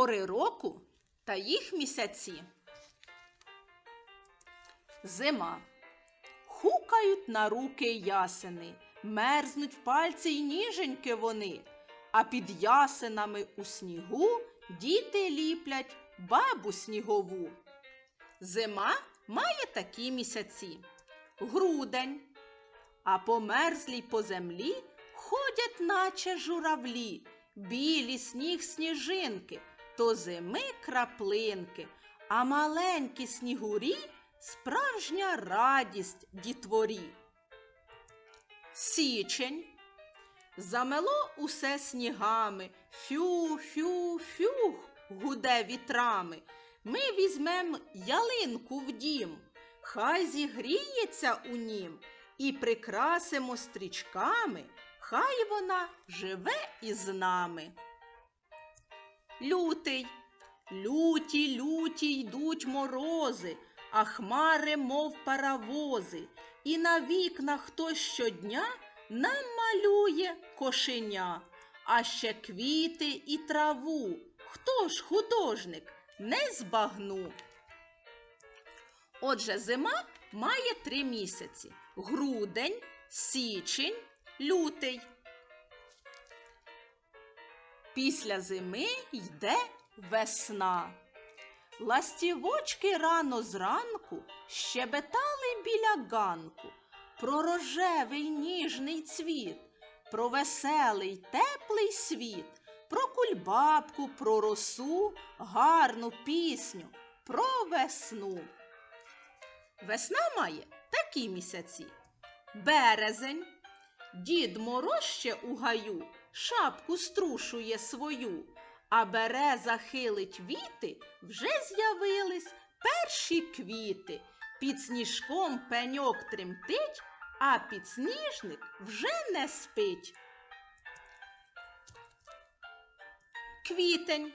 Пори року та їх місяці. Зима. Хукають на руки ясени, мерзнуть пальці й ніженьки вони, а під ясенами у снігу діти ліплять бабу снігову. Зима має такі місяці. Грудень. А по мерзлій по землі ходять, наче журавлі, білі сніг сніжинки, то зими краплинки, а маленькі снігурі справжня радість дітворі. Січень. Замело усе снігами, фю, фю, фю, гуде вітрами. Ми візьмем ялинку в дім, хай зігріється у нім, і прикрасимо стрічками, хай вона живе із нами. Лютий. Люті, люті йдуть морози, а хмари, мов паровози, і на вікнах хтось щодня нам малює кошеня, а ще квіти і траву. Хто ж художник? Не збагну. Отже, зима має три місяці: грудень, січень, лютий. Після зими йде весна. Ластівочки рано зранку щебетали біля ганку про рожевий ніжний цвіт, про веселий теплий світ, про кульбабку, про росу, гарну пісню, про весну. Весна має такі місяці. Березень. Дід Мороз у гаю шапку струшує свою, а береза хилить віти, вже з'явились перші квіти. Під сніжком пеньок тремтить, а підсніжник вже не спить. Квітень.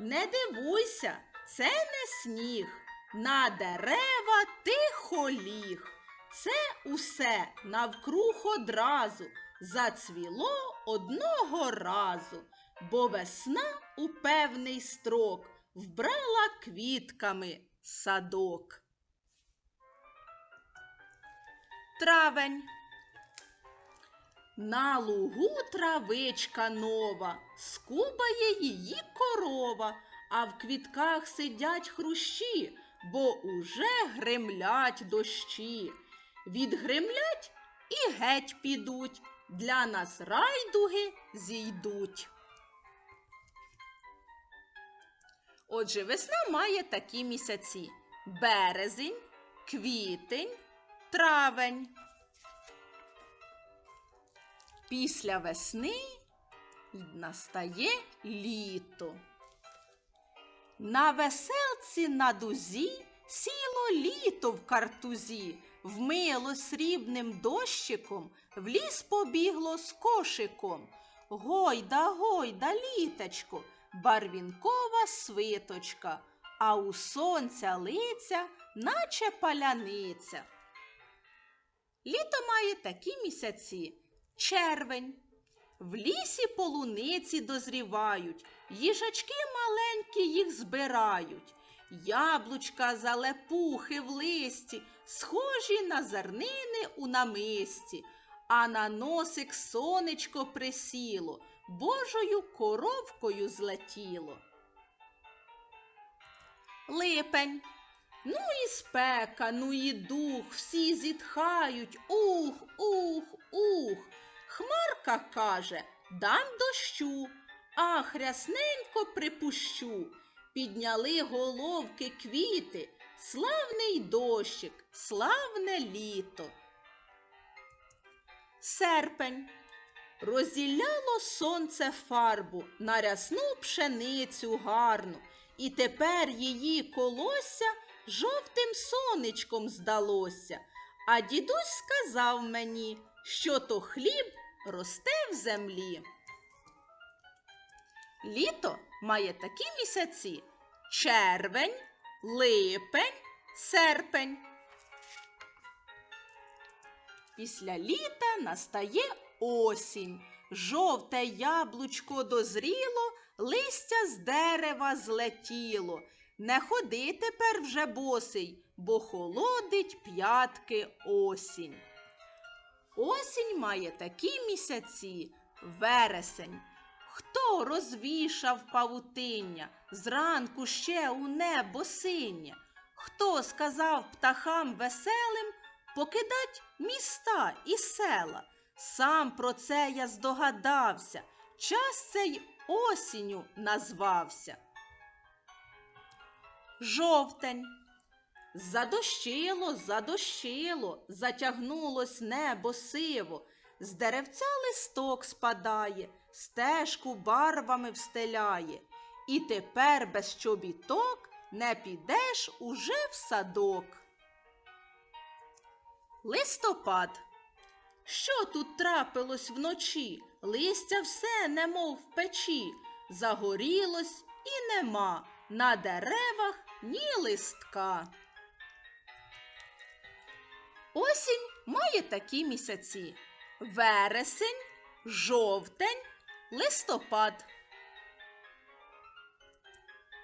Не дивуйся, це не сніг, на дерева тихо ліг. Це усе навкруг одразу зацвіло одного разу, бо весна у певний строк вбрала квітками садок. Травень. На лугу травичка нова, скубає її корова, а в квітках сидять хрущі, бо уже гремлять дощі. Відгремлять і геть підуть, для нас райдуги зійдуть. Отже, весна має такі місяці: березень, квітень, травень. Після весни настає літо. На веселці на дузі сіло літо в картузі, вмило срібним дощиком, в ліс побігло з кошиком. Гойда, гойда, літочко, барвінкова свиточка, а у сонця лиця, наче паляниця. Літо має такі місяці червень. В лісі полуниці дозрівають, їжачки маленькі їх збирають, яблучка залепухи в листі, схожі на зернини у намисті, а на носик сонечко присіло, божою коровкою злетіло. Липень. Ну і спека, ну і дух, всі зітхають. Ух, ух, ух. Хмарка каже дам дощу, а хрясненько припущу. Підняли головки квіти, славний дощик, славне літо. Серпень. Розділяло сонце фарбу на рясну пшеницю гарну, і тепер її колосся жовтим сонечком здалося. А дідусь сказав мені, що то хліб росте в землі. Літо має такі місяці червень, липень, серпень. Після літа настає осінь. Жовте яблучко дозріло, листя з дерева злетіло. Не ходи тепер вже босий, бо холодить п'ятки осінь. Осінь має такі місяці вересень. Хто розвішав павутиння, зранку ще у небо синє? Хто сказав птахам веселим покидать міста і села? Сам про це я здогадався. Час цей осінню назвався. Жовтень. Задощило, задощило, затягнулось небо сиво, з деревця листок спадає, стежку барвами встеляє. І тепер без чобіток не підеш уже в садок. Листопад. Що тут трапилось вночі? Листя все немов в печі, загорілось і нема на деревах ні листка. Осінь має такі місяці: вересень, жовтень, листопад.